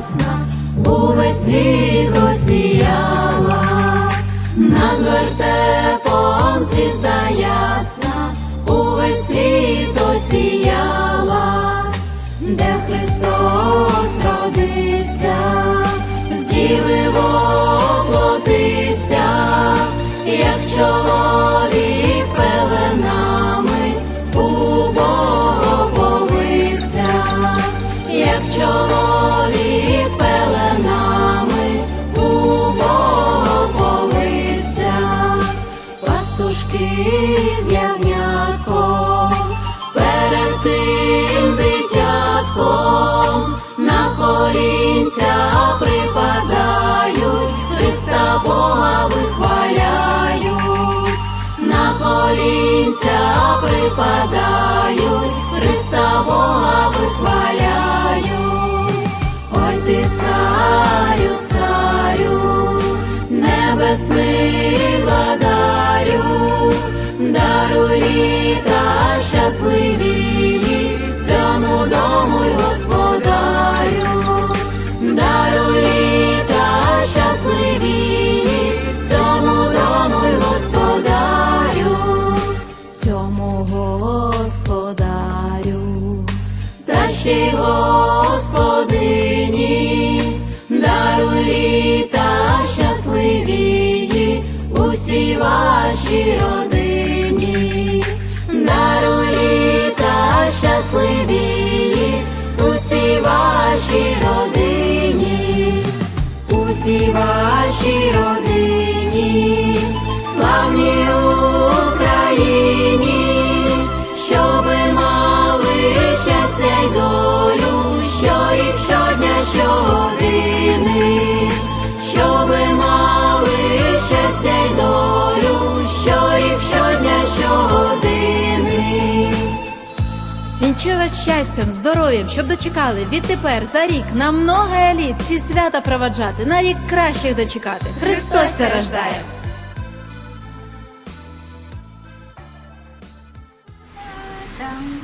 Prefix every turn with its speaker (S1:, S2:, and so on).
S1: ясна, увесь світ осіяла, над вертепом звізда ясна, увесь світ осіяла, де Христос. З ягнятком, перед тим дитятком, на колінця припадають, Христа Бога вихваляють, на колінця припадають, Христа Бога вихваляють. Ой ти царю, царю, небесний ще господині, даруй літа щасливі, усі ваші родині, щогодини, щоби мали щастя й долю, щорік, щодня, щогодини. Вінчую вас щастям, здоров'ям, щоб дочекали відтепер за рік на много літ ці свята проваджати, на рік кращих дочекати. Христос се рождає! Там